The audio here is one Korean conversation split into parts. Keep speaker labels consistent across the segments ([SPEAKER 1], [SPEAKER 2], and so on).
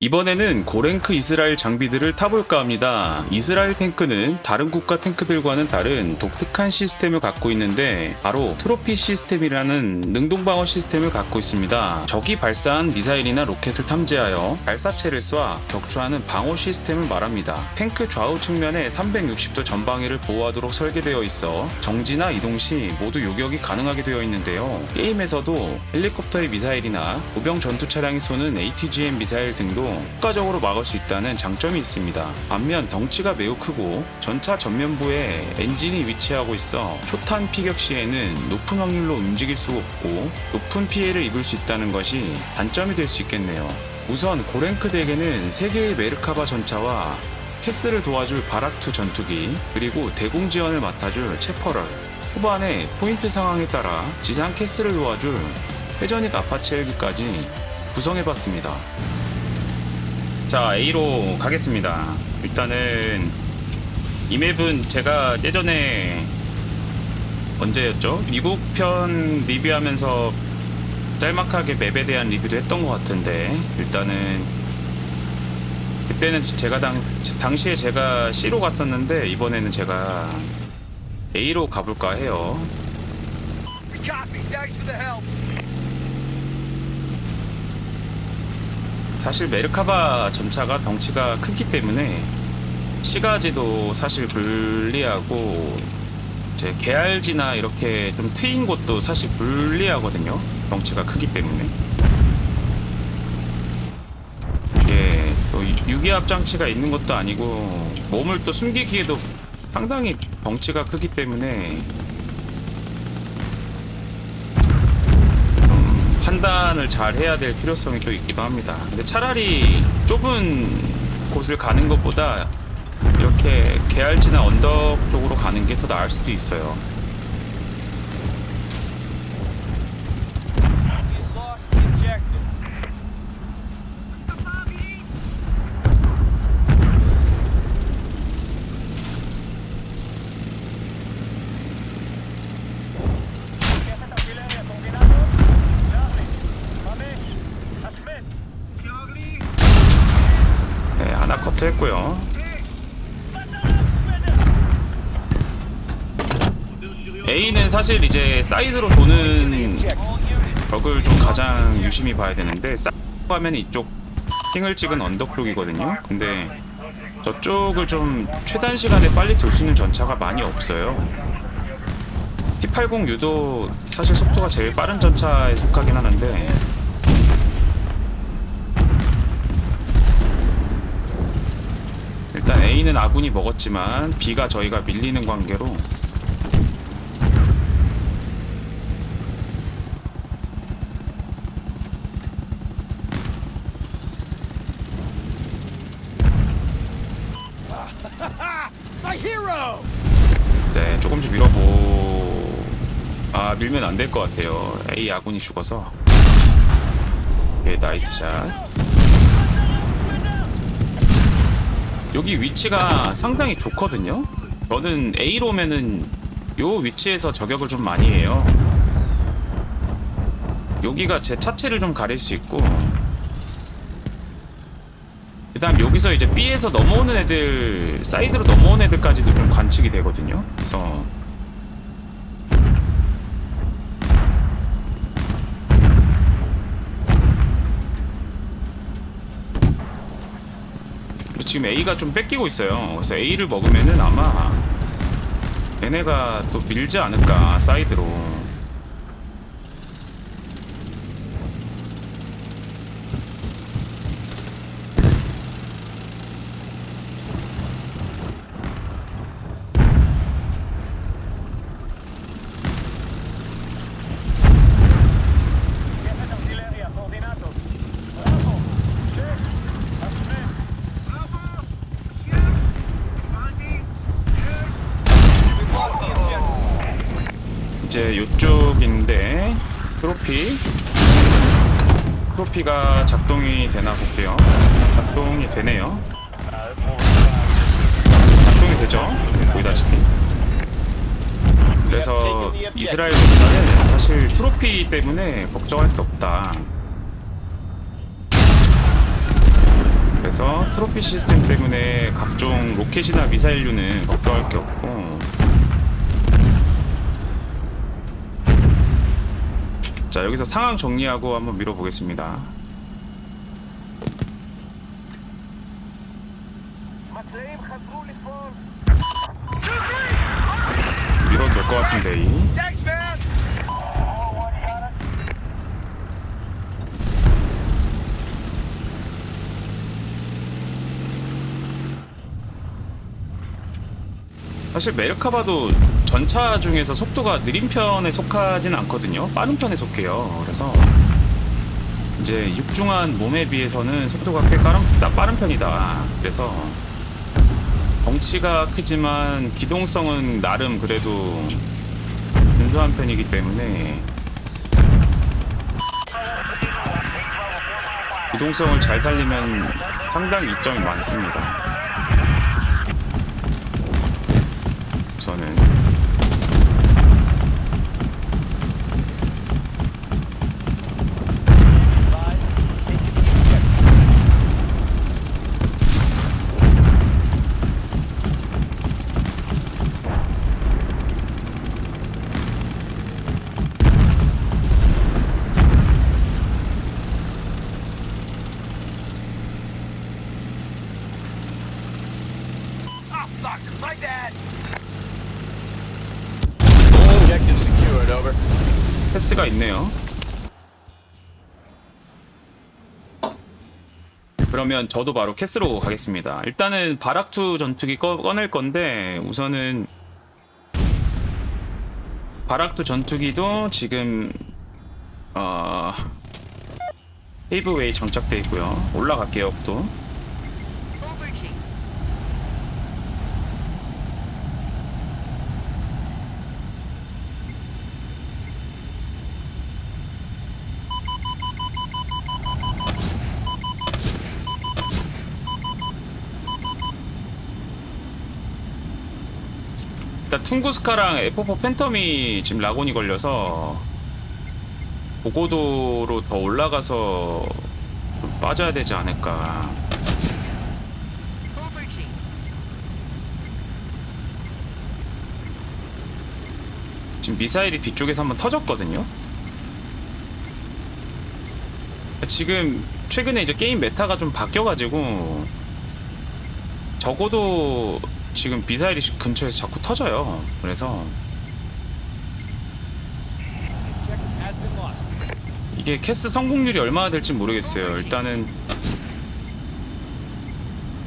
[SPEAKER 1] 이번에는 고랭크 이스라엘 장비들을 타볼까 합니다. 이스라엘 탱크는 다른 국가 탱크들과는 다른 독특한 시스템을 갖고 있는데 바로 트로피 시스템이라는 능동방어 시스템을 갖고 있습니다. 적이 발사한 미사일이나 로켓을 탐지하여 발사체를 쏴 격추하는 방어 시스템을 말합니다. 탱크 좌우 측면에 360도 전방위를 보호하도록 설계되어 있어 정지나 이동 시 모두 요격이 가능하게 되어 있는데요. 게임에서도 헬리콥터의 미사일이나 보병 전투 차량이 쏘는 ATGM 미사일 등도 효과적으로 막을 수 있다는 장점이 있습니다. 반면 덩치가 매우 크고 전차 전면부에 엔진이 위치하고 있어 초탄 피격 시에는 높은 확률로 움직일 수 없고 높은 피해를 입을 수 있다는 것이 단점이 될 수 있겠네요. 우선 고랭크 덱에는 3개의 메르카바 전차와 캐스를 도와줄 바락2 전투기 그리고 대공 지원을 맡아줄 체퍼럴 후반에 포인트 상황에 따라 지상 캐스를 도와줄 회전익 아파치 헬기까지 구성해봤습니다. 자 A로 가겠습니다. 일단은 이 맵은 제가 예전에 언제였죠? 미국 편 리뷰하면서 짤막하게 맵에 대한 리뷰도 했던 것 같은데 일단은 그때는 제가 당 당시에 제가 C로 갔었는데 이번에는 제가 A로 가볼까 해요. 사실 메르카바 전차가 덩치가 크기 때문에 시가지도 사실 불리하고 이제 개알지나 이렇게 좀 트인 곳도 사실 불리하거든요. 덩치가 크기 때문에 이게 또 유기압 장치가 있는 것도 아니고 몸을 또 숨기기에도 상당히 덩치가 크기 때문에 판단을 잘 해야 될 필요성이 또 있기도 합니다. 근데 차라리 좁은 곳을 가는 것보다 이렇게 개알지나 언덕 쪽으로 가는 게 더 나을 수도 있어요.
[SPEAKER 2] You lost the objective.
[SPEAKER 1] 네, 하나 커트했고요. A는 사실 이제 사이드로 도는 벽을 좀 가장 유심히 봐야 되는데 사이드 하면 이쪽 핑을 찍은 언덕 쪽이거든요. 근데 저쪽을 좀 최단 시간에 빨리 돌 수 있는 전차가 많이 없어요. T80U도 사실 속도가 제일 빠른 전차에 속하긴 하는데 일단 A는 아군이 먹었지만 B가 저희가 밀리는 관계로
[SPEAKER 2] My hero.
[SPEAKER 1] 네 조금씩 밀어보 아 밀면 안 될 것 같아요. A 아군이 죽어서. 오케이 나이스 샷. 여기 위치가 상당히 좋거든요. 저는 A로 오면은 요 위치에서 저격을 좀 많이 해요. 여기가 제 차체를 좀 가릴 수 있고. 그 다음 여기서 이제 B에서 넘어오는 애들 사이드로 넘어오는 애들까지도 좀 관측이 되거든요. 그래서 지금 A가 좀 뺏기고 있어요. 그래서 A를 먹으면은 아마 얘네가 또 밀지 않을까 사이드로 이제 요쪽인데 트로피. 트로피가 작동이 되나 볼게요. 작동이 되네요. 작동이 되죠? 보이다시피 그래서 이스라엘 전차는 사실 트로피 때문에 걱정할 게 없다. 그래서 트로피 시스템 때문에 각종 로켓이나 미사일류는 걱정할 게 없고 자 여기서 상황 정리하고 한번 밀어보겠습니다 밀어도 될 것 같은데 이.
[SPEAKER 2] Thanks, man.
[SPEAKER 1] 사실 메르카바도 전차 중에서 속도가 느린 편에 속하진 않거든요. 빠른 편에 속해요. 그래서 이제 육중한 몸에 비해서는 속도가 꽤 빠른, 나- 빠른 편이다. 그래서 덩치가 크지만 기동성은 나름 그래도 준수한 편이기 때문에 기동성을 잘 살리면 상당히 이점이 많습니다. 저는
[SPEAKER 2] Ah, fuck. My dad.
[SPEAKER 3] Objective secured, over.
[SPEAKER 1] 패스가 있네요. 그러면 저도 바로 캐스로 가겠습니다. 일단은 바락투 전투기 꺼, 꺼낼 건데 우선은 바락투 전투기도 지금 어 헤이브웨이 장착돼 있고요. 올라갈게요, 또. 일단 퉁구스카랑 F4 팬텀이 지금 라곤이 걸려서 고고도로 더 올라가서 좀 빠져야 되지 않을까. 지금 미사일이 뒤쪽에서 한번 터졌거든요. 지금 최근에 이제 게임 메타가 좀 바뀌어가지고 적어도 지금 미사일이 근처에서 자꾸 터져요. 그래서. 이게 캐스 성공률이 얼마나 될지 모르겠어요. 일단은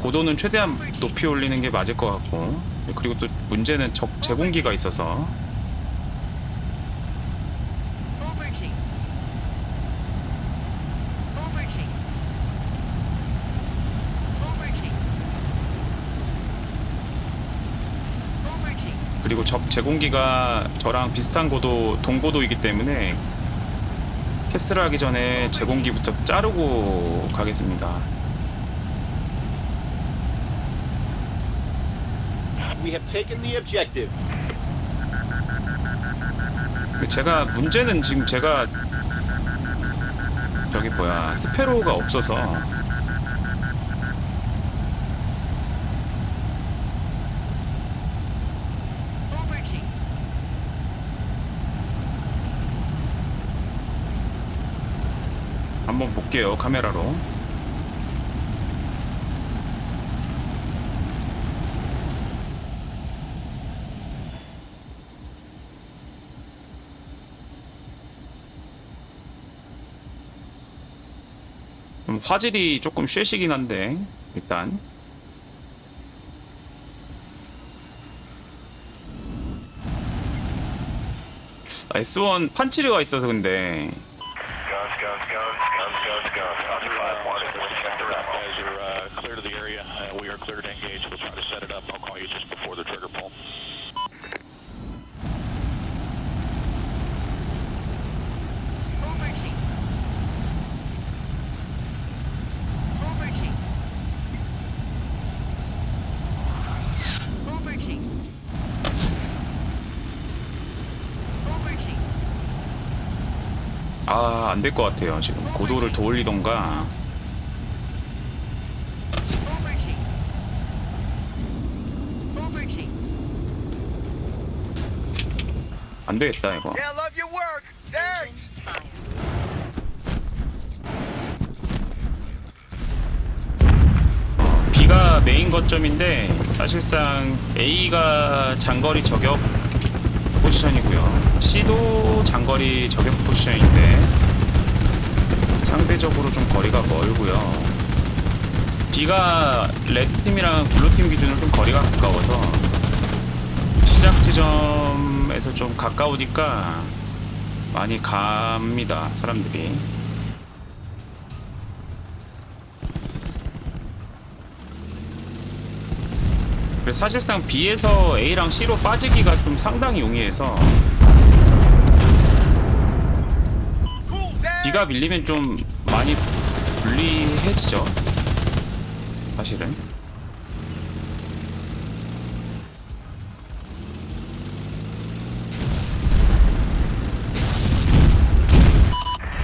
[SPEAKER 1] 고도는 최대한 높이 올리는 게 맞을 것 같고 그리고 또 문제는 적 제공기가 있어서 그리고 적 제공기가 저랑 비슷한 고도 동고도이기 때문에 캐스를 하기 전에 제공기부터 자르고 가겠습니다.
[SPEAKER 3] We have taken the objective.
[SPEAKER 1] 제가 문제는 지금 제가 저기 뭐야 스페로가 없어서 한번 볼게요 카메라로. 좀 화질이 조금 쉐시긴 한데 일단. 아, S1 판치르가 있어서 근데 아, 안 될 것 같아요. 지금 고도를 더 올리던가. 안 되겠다, 이거.
[SPEAKER 2] 어,
[SPEAKER 1] B가 메인 거점인데 사실상 A가 장거리 저격 포지션이고요. C도 장거리 저격 포지션인데 상대적으로 좀 거리가 멀고요. B가 레드팀이랑 블루팀 기준으로 좀 거리가 가까워서 시작 지점에서 좀 가까우니까 많이 갑니다 사람들이. 그래서 사실상 B에서 A랑 C로 빠지기가 좀 상당히 용이해서. B가 밀리면 좀 많이 불리해지죠. 사실은.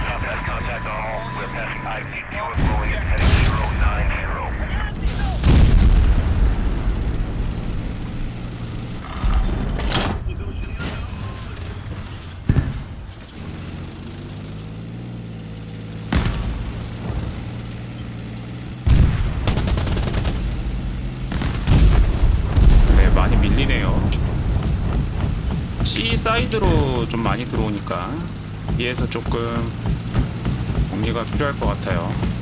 [SPEAKER 4] Contact, contact on all. We're passing ICQ and flowing in heading 090.
[SPEAKER 1] 네, 많이 밀리네요. C 사이드로 좀 많이 들어오니까 B에서 조금 정리가 필요할 것 같아요.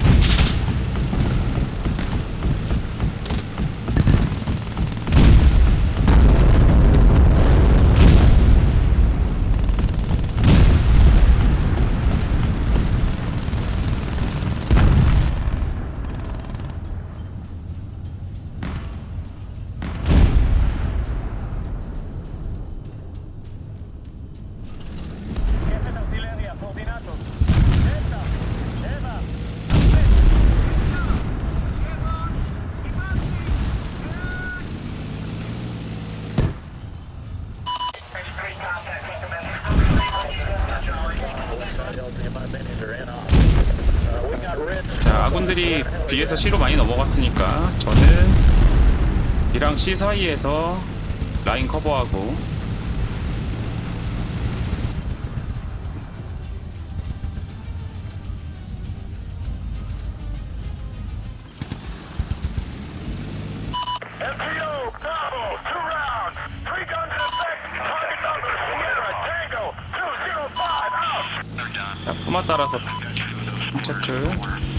[SPEAKER 1] B에서 C로 많이 넘어갔으니까 저는 B랑 C 사이에서 라인 커버하고
[SPEAKER 4] MTO, Bravo, two rounds. Three guns in effect. Target number Sierra Tango 205 out.
[SPEAKER 1] 자, 푸마 따라서 체크.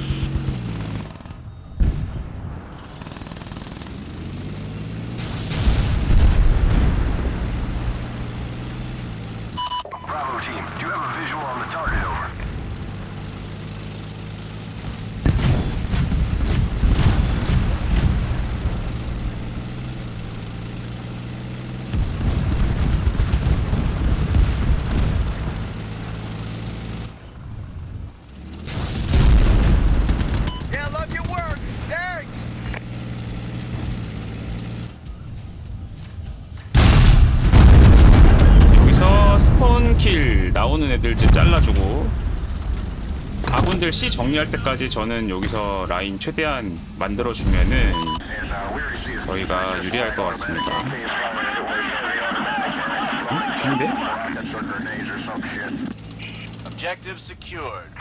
[SPEAKER 1] 8시 정리할 때까지 저는 여기서 라인 최대한 만들어주면은 저희가 유리할 것 같습니다. 음? 뒤인데?
[SPEAKER 3] Objective secured.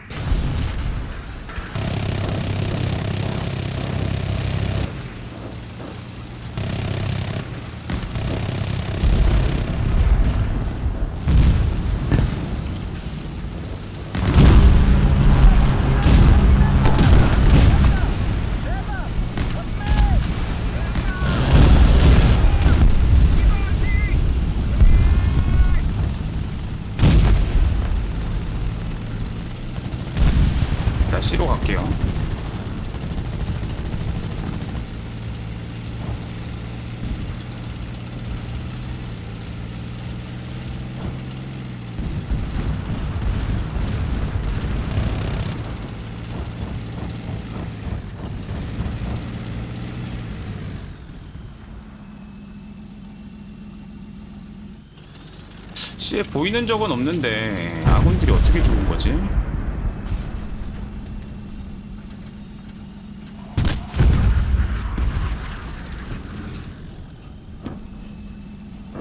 [SPEAKER 1] C에 보이는 적은 없는데 아군들이 어떻게 죽은 거지?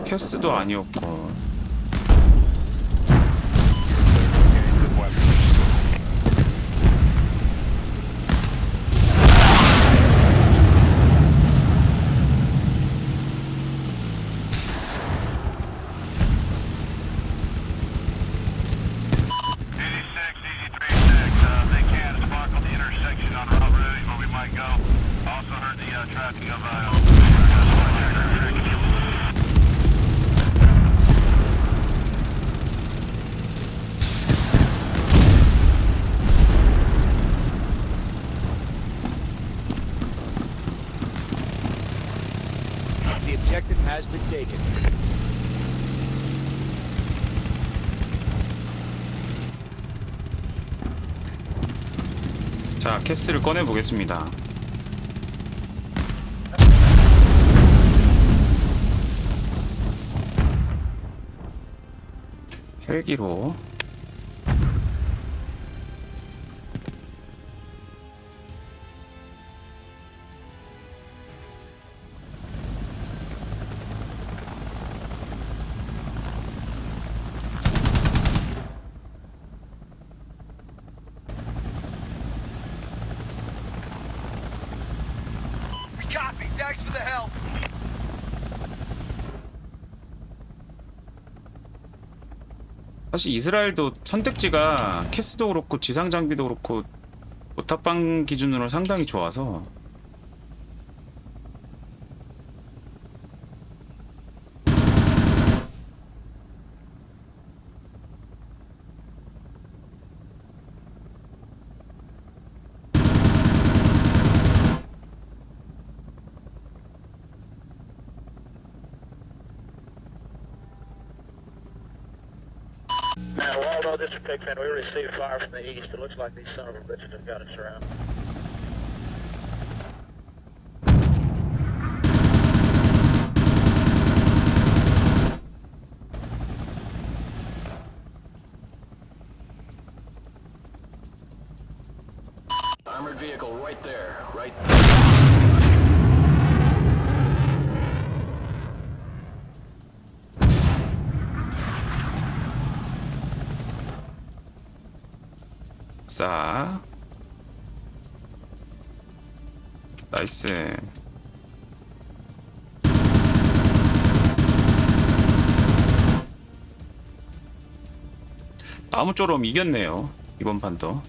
[SPEAKER 1] 캐스도 아니었고
[SPEAKER 4] the uh, uh,
[SPEAKER 5] objective has been taken.
[SPEAKER 1] 자, 캐스를 꺼내 보겠습니다. 헬기로 사실 이스라엘도 선택지가 캐스도 그렇고 지상 장비도 그렇고 오탑방 기준으로 상당히 좋아서
[SPEAKER 6] Pigpen. We received fire from the east. It looks like these son of a bitches have got us surrounded.
[SPEAKER 1] 싹 나이스. 아무쪼록 이겼네요 이번 판도